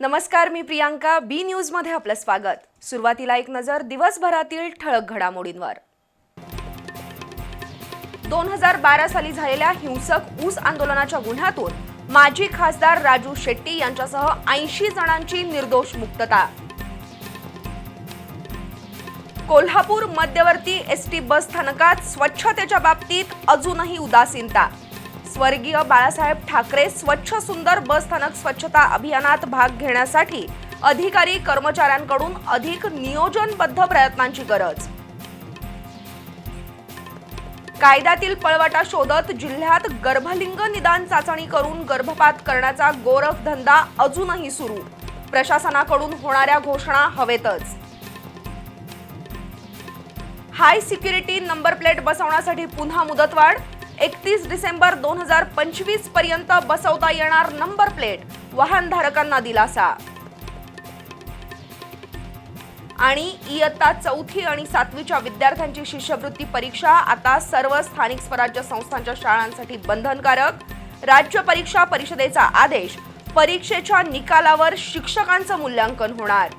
नमस्कार मी प्रियांका. बी न्यूजमध्ये आपलं स्वागत. सुरुवातीला एक नजर दिवसभरातील ठळक घडामोडींवर. दोन हजार बारा साली झालेल्या हिंसक ऊस आंदोलनाच्या गुन्ह्यातून माजी खासदार राजू शेट्टी यांच्यासह ऐंशी जणांची निर्दोष मुक्तता. कोल्हापूर मध्यवर्ती एस टी बस स्थानकात स्वच्छतेच्या बाबतीत अजूनही उदासीनता. स्वर्गीय बाळासाहेब ठाकरे स्वच्छ सुंदर बस स्थानक स्वच्छता अभियानात भाग घेण्यासाठी अधिकारी कर्मचाऱ्यांकडून अधिक नियोजनबद्ध प्रयत्नांची गरज. कायद्यातील पळवाटा शोधत जिल्ह्यात गर्भलिंग निदान चाचणी करून गर्भपात करण्याचा गोरख धंदा अजूनही सुरू. प्रशासनाकडून होणाऱ्या घोषणा हवेतच. हाय सिक्युरिटी नंबर प्लेट बसवण्यासाठी पुन्हा मुदतवाढ एकतीस डिसेंबर दोन हजार पंचवीसपर्यंत बसवता येणार नंबर प्लेट. वाहनधारकांना दिलासा. आणि इयत्ता चौथी आणि सातवीच्या विद्यार्थ्यांची शिष्यवृत्ती परीक्षा आता सर्व स्थानिक स्वराज्य संस्थांच्या शाळांसाठी बंधनकारक. राज्य परीक्षा परिषदेचा आदेश परीक्षेच्या निकालावर शिक्षकांचं मूल्यांकन होणार.